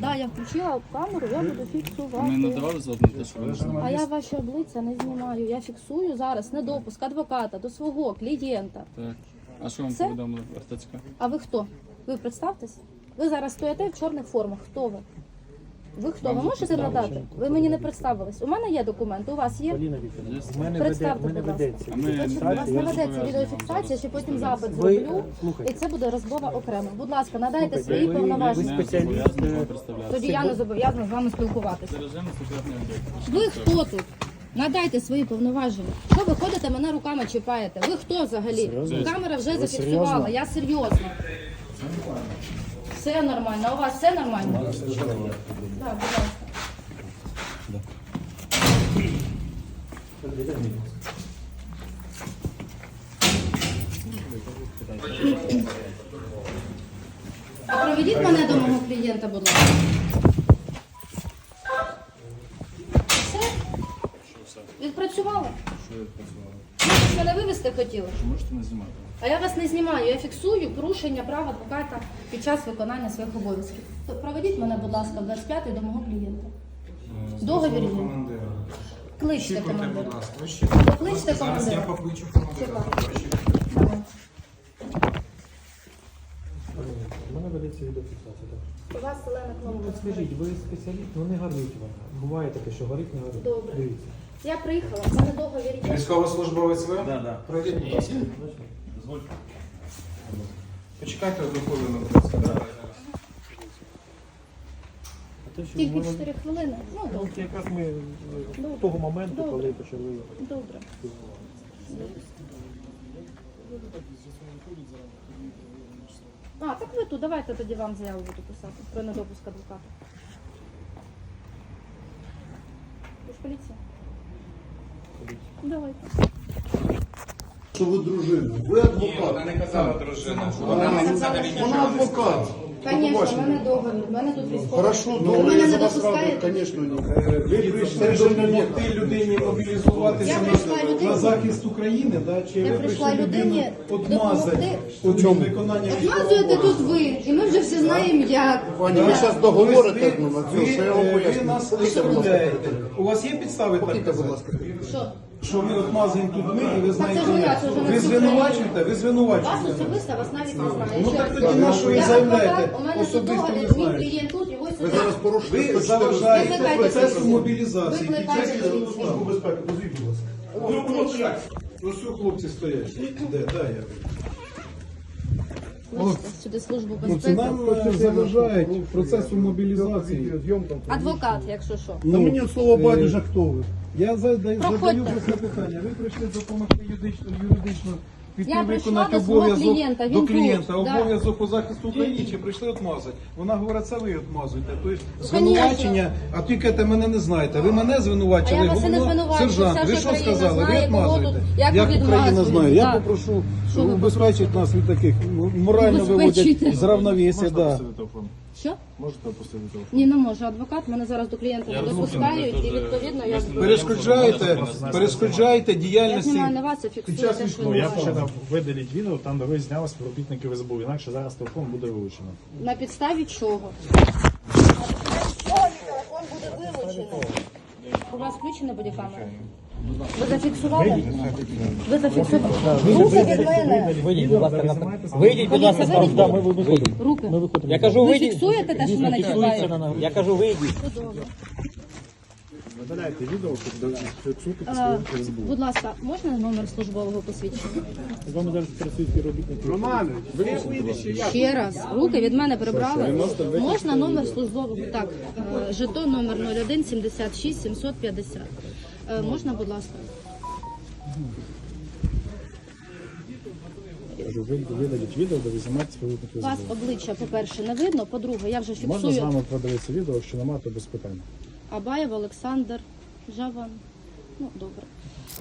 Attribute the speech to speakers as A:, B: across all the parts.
A: Так
B: я включила камеру, я буду
A: Ми
B: фіксувати.
A: надавали згоду те, що ви
B: А я ваші обличчя не знімаю. Я фіксую зараз недопуск адвоката до свого клієнта.
A: Так. А що вам
B: Все?
A: повідомили Артецька?
B: А ви хто? Ви представтесь? Ви зараз стоїте в чорних формах. Хто ви? Ви хто? Ви можете надати? Ви мені не представились. У мене є документ, у вас є?
C: Поліна Вікторівна,
A: Є?
C: мене веде,
B: Представте,
C: у мене
B: будь ласка.
C: ведеться.
A: Ми-
B: Значить, у вас не ведеться відеофіксація, чи потім запит
C: Ви,
B: зроблю,
C: слухайте.
B: і це буде розмова окремо. Будь ласка, надайте свої
C: ви-
B: повноваження.
C: спеціаліст, е.
B: Тоді я не зобов'язана з вами спілкуватися. Ви хто тут? Надайте свої повноваження. Що ви ходите, мене руками чіпаєте? Ви хто взагалі?
C: Серйозно?
B: Камера вже
C: Ви
B: зафіксувала.
C: серйозно?
B: Я серйозно. Все нормально. А у вас все нормально? Так, будь ласка. А проведіть мене до мого клієнта, будь ласка. Все? Відпрацювали?
A: Що ви працювали?
B: Ви ж мене вивезти хотіли.
A: Ви можете не знімати?
B: А я вас не знімаю, я фіксую порушення прав адвоката під час виконання своїх обов'язків. То проведіть мене, будь ласка, в 25 до мого клієнта. Договір є. Кличте командира. Покличте
D: Зараз я
B: командира.
D: покличу командира.
B: Давай.
C: У мене ведеться відеофіксація. так.
B: У вас зелена
C: Ну,
B: кнопка.
C: от скажіть, ви спеціаліст, ну не горить вам. Буває таке, що горить, не горить.
B: Добре.
C: Дивіться.
B: Я приїхала, в мене договір є.
D: Військовослужбовець ви?
C: Да, да.
D: Пройдіть, будь ласка.
A: Дозвольте.
D: Почекайте одну хвилину, будь ласка.
C: Те, що
B: Тільки
C: воно-
B: 4 хвилини. Ну, добре.
C: якраз ми е,
B: Добре.
C: того моменту,
B: Добре.
C: коли почали
B: Добре. А, так ви тут, давайте тоді вам заяву буду писати про недопуск адвоката. Ви ж поліція? Давайте.
E: Що ви дружина? Ви
D: Ні,
E: адвокат.
D: вона не казала дружина.
E: Вона,
D: Вона не
B: сказала,
E: вона адвокат.
B: В мене договір, в мене тут військовий.
E: Хорошо,
B: Ви
E: добре,
B: мене
E: я
B: не
E: за вас радий,
B: допускаєте?
E: звісно, ні.
F: Ви прийшли допомогти людині мобілізуватися
B: Я
F: на-
B: людині-
F: на захист України, да? чи
B: Я
F: ви
B: прийшла
F: прийшли людину
B: людині допомогти.
F: від виконання
B: Отмазуєте тут ви, і ми вже всі знаємо як.
E: Пані, ви зараз договорите ну, на
F: ви,
E: це, що я вам
F: ви
E: поясню.
F: нас
E: будь
F: У вас є підстави так
E: Покійте, будь
F: казати?
E: ласка.
B: Що?
F: Що ми отмазуємо тут ми і ви знаєте,
B: це ж я, це вже
F: ви звинувачуєте, ви
B: Вас особисто вас навіть не знає.
F: Ну так тоді на що ви заявляєте?
B: У мене тут
F: Особисто не
B: мій
F: знаєте.
B: клієнт тут, його
E: Ви
B: сюди.
E: зараз порушуєте
F: Ви
E: 104
F: заважаєте процесу мобілізації.
B: Викликайте
F: Підтримуйте
B: поліцію.
F: Службу безпеки, позвіть, будь ласка. Ось цього хлопці стоять. Де, де я?
B: Кличте сюди службу
F: Ну, це
B: безпеки.
F: нам е, заважають процесу мобілізації.
B: Адвокат, якщо що.
E: На мені слово байдуже, хто ви?
F: Я задаю,
B: Проходьте.
F: задаю просте питання. Ви прийшли допомогти юридично, юридично
B: Я прийшла до свого
F: обов'язок
B: клієнта, він
F: до
B: тут,
F: клієнта,
B: да.
F: обов'язок по захисту України, чи прийшли відмазати? Вона говорить, це ви відмазуєте. Тобто звинувачення, а тільки те мене не знаєте. Ви мене звинувачили,
B: А я вас і не
F: головно-
B: звинувачую,
F: сержант. Ви
B: ж
F: що
B: Україна
F: сказали? Ви
B: знає, кого
F: відмазуєте.
B: тут- як ви
F: Україна
B: відмазуєте,
F: знає. Я
B: так.
F: попрошу
B: Що
F: убезпечити нас від таких ну, морально виводять з равновесія. Да.
A: телефон?
B: Що?
A: Можете опустити телефон?
B: Ні, не можу. Адвокат мене зараз до клієнта не допускають, і відповідно я
F: Перешкоджаєте, перешкоджаєте
B: я
F: діяльності.
B: знімаю на вас, я фіксую
F: час
B: те, що
C: Ну, я ще там видаліть відео, там де ви зняли співробітників СБУ, інакше зараз телефон буде вилучено.
B: На підставі чого? На підставі чого мій телефон буде вилучений? У вас включена бодікамера? Ви зафіксували? Ви зафіксували? Руки від мене!
G: Вийдіть, будь ласка, на вийдіть, будь ласка, на да, ми виходимо.
B: Руки.
G: Ми виходимо. Я кажу,
B: Ви
G: вийдіть.
B: фіксуєте те, що мене чіпають?
G: Я кажу, вийдіть.
C: Видаляйте відео, фіксуйте
B: Е, Будь ласка, можна номер службового посвідчення?
C: З вами зараз працюють співробітники.
B: Ще раз. Руки від мене прибрали. Можна номер службового? Так, е, жетон номер 01 76 750. Е, Можна, будь ласка?
C: Кажу, ви видаліть відео, де ви знімаєте співробітників
B: Вас
C: СБУ.
B: обличчя, по-перше, не видно. По-друге, я вже
C: Можна з
B: фіксую.
C: вами подивитися відео, що немає, то без питань.
B: Абаєв Олександр Жаван. Ну, добре.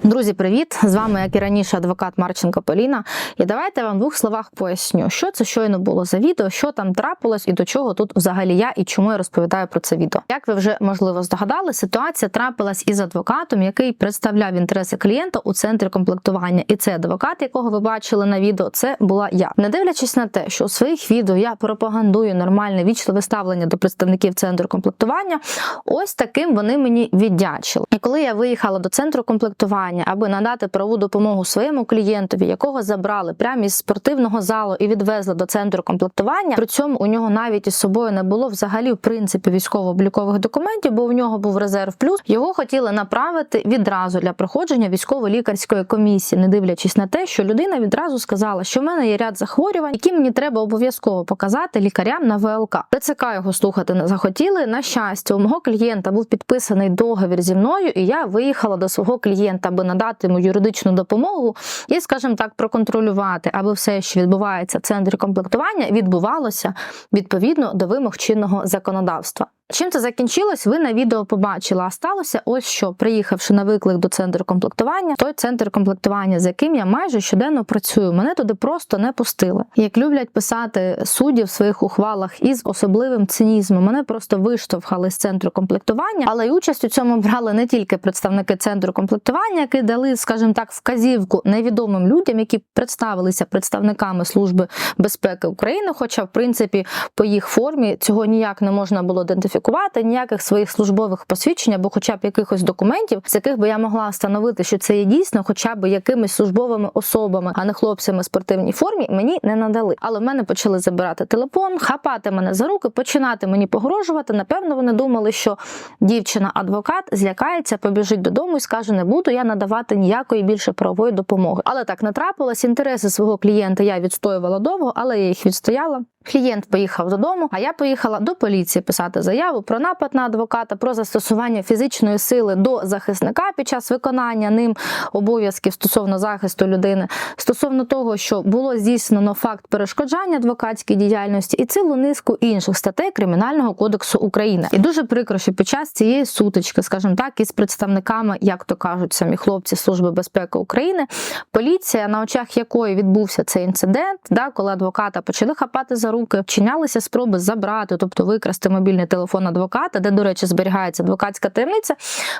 H: Друзі, привіт! З вами, як і раніше, адвокат Марченко Поліна. І давайте я вам в двох словах поясню, що це щойно було за відео, що там трапилось і до чого тут взагалі я і чому я розповідаю про це відео. Як ви вже можливо здогадали, ситуація трапилась із адвокатом, який представляв інтереси клієнта у центрі комплектування. І цей адвокат, якого ви бачили на відео, це була я. Не дивлячись на те, що у своїх відео я пропагандую нормальне вічливе ставлення до представників центру комплектування. Ось таким вони мені віддячили. І коли я виїхала до центру комплектування, аби надати правову допомогу своєму клієнтові, якого забрали прямо із спортивного залу і відвезли до центру комплектування, при цьому у нього навіть із собою не було взагалі в принципі військово-облікових документів, бо у нього був резерв плюс. Його хотіли направити відразу для проходження військово-лікарської комісії, не дивлячись на те, що людина відразу сказала, що в мене є ряд захворювань, які мені треба обов'язково показати лікарям на ВЛК. ТЦК його слухати не захотіли. На щастя, у мого клієнта був підписаний договір зі мною, і я виїхала до свого клієнта, аби надати йому юридичну допомогу і, скажімо так, проконтролювати, аби все, що відбувається в центрі комплектування, відбувалося відповідно до вимог чинного законодавства. Чим це закінчилось, ви на відео побачили. А сталося ось що, приїхавши на виклик до центру комплектування, той центр комплектування, з яким я майже щоденно працюю, мене туди просто не пустили. Як люблять писати судді в своїх ухвалах із особливим цинізмом, мене просто виштовхали з центру комплектування, але й участь у цьому брали не тільки представники центру комплектування, які дали, скажімо так, вказівку невідомим людям, які представилися представниками служби безпеки України. Хоча, в принципі, по їх формі цього ніяк не можна було ідентифікувати, ніяких своїх службових посвідчень або хоча б якихось документів, з яких би я могла встановити, що це є дійсно, хоча б якимись службовими особами, а не хлопцями в спортивній формі, мені не надали. Але в мене почали забирати телефон, хапати мене за руки, починати мені погрожувати. Напевно, вони думали, що дівчина-адвокат злякається, побіжить додому і скаже: не буду я надавати ніякої більше правової допомоги. Але так не трапилось. Інтереси свого клієнта я відстоювала довго, але я їх відстояла. Клієнт поїхав додому, а я поїхала до поліції писати заяву про напад на адвоката, про застосування фізичної сили до захисника під час виконання ним обов'язків стосовно захисту людини, стосовно того, що було здійснено факт перешкоджання адвокатській діяльності і цілу низку інших статей Кримінального кодексу України. І дуже прикро, що під час цієї сутички, скажімо так, із представниками, як то кажуть, самі хлопці Служби безпеки України, поліція, на очах якої відбувся цей інцидент, да, коли адвоката почали хапати за руки, вчинялися спроби забрати, тобто викрасти мобільний телефон адвоката, де, до речі, зберігається адвокатська таємниця.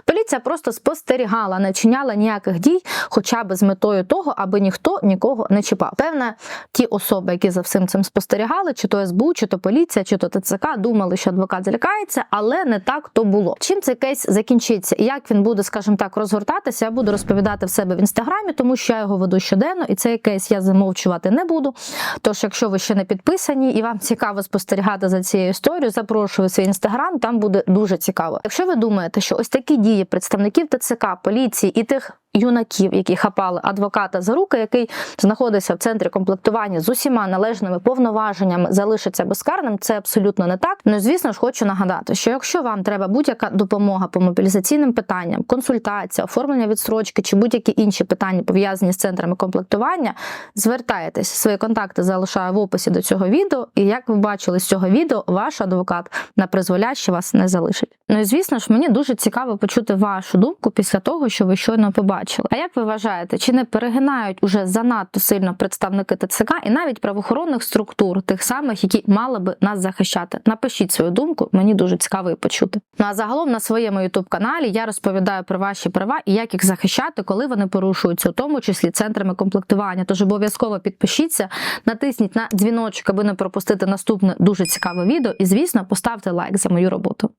H: Поліція просто спостерігала, не вчиняла ніяких дій, хоча б з метою того, аби ніхто нікого не чіпав. Певне, ті особи, які за всім цим спостерігали, чи то СБУ, чи то поліція, чи то ТЦК, думали, що адвокат злякається, але не так то було. Чим цей кейс закінчиться і як він буде, скажімо так, розгортатися, я буду розповідати в себе в інстаграмі, тому що я його веду щоденно, і цей кейс я замовчувати не буду. Тож, якщо ви ще не підписані і вам цікаво спостерігати за цією історією, запрошую свій інстаграм, там буде дуже цікаво. Якщо ви думаєте, що ось такі дії представників ТЦК, поліції і тих. Юнаків, які хапали адвоката за руки, який знаходиться в центрі комплектування з усіма належними повноваженнями, залишиться безкарним. Це абсолютно не так. Ну звісно ж, хочу нагадати, що якщо вам треба будь-яка допомога по мобілізаційним питанням, консультація, оформлення відстрочки чи будь-які інші питання пов'язані з центрами комплектування, звертайтесь. Свої контакти залишаю в описі до цього відео. І як ви бачили з цього відео, ваш адвокат на призволяще вас не залишить. Ну і звісно ж, мені дуже цікаво почути вашу думку після того, що ви щойно побачили. А як ви вважаєте, чи не перегинають уже занадто сильно представники ТЦК і навіть правоохоронних структур, тих самих, які мали би нас захищати? Напишіть свою думку, мені дуже цікаво її почути. Ну а загалом на своєму youtube каналі я розповідаю про ваші права і як їх захищати, коли вони порушуються, у тому числі центрами комплектування. Тож обов'язково підпишіться, натисніть на дзвіночок, аби не пропустити наступне дуже цікаве відео. І звісно, поставте лайк за мою роботу.